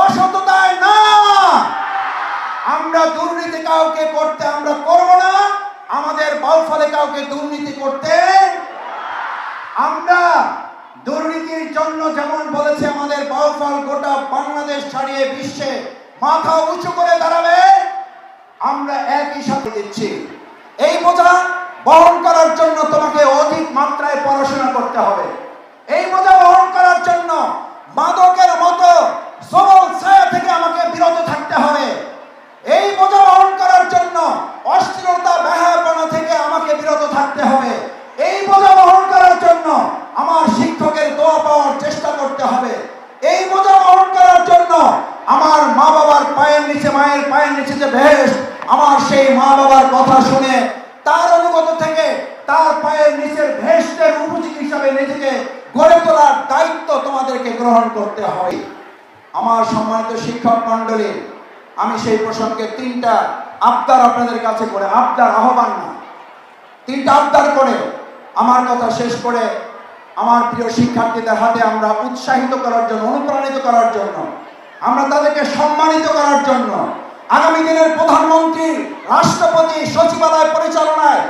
অসততায় না। আমরা দুর্নীতি কাউকে করতে আমরা করব না। আমাদের বাউফলে কাউকে দুর্নীতি করতে আমরা দুর্নীতির জন্য যেমন বলেছে আমাদের বাউফল, গোটা বাংলাদেশ ছাড়িয়ে বিশ্বে মাথা উঁচু করে দাঁড়াবে, আমরা একই সাথে দিচ্ছি। এই বোঝা বহন নিচে মায়ের পায়ের নিচে যে বেশ আমার সেই মা বাবার কথা শুনে তার অনুগত থেকে তার পায়ের নিচের ভেস্টের উপযোগী হিসাবে নিজেকে গড়ে তোলার দায়িত্ব তোমাদেরকে গ্রহণ করতে হয়। আমার সম্মানিত শিক্ষক মণ্ডলী, আমি সেই প্রসঙ্গে তিনটা আবদার আপনাদের কাছে করে, আবদার আহ্বান না, তিনটা আবদার করে আমার কথা শেষ করে আমার প্রিয় শিক্ষার্থীদের হাতে আমরা উৎসাহিত করার জন্য, অনুপ্রাণিত করার জন্য আমরা তাদেরকে সম্মানিত করার জন্য আগামী দিনের প্রধানমন্ত্রী রাষ্ট্রপতি সচিবালয় পরিচালনায়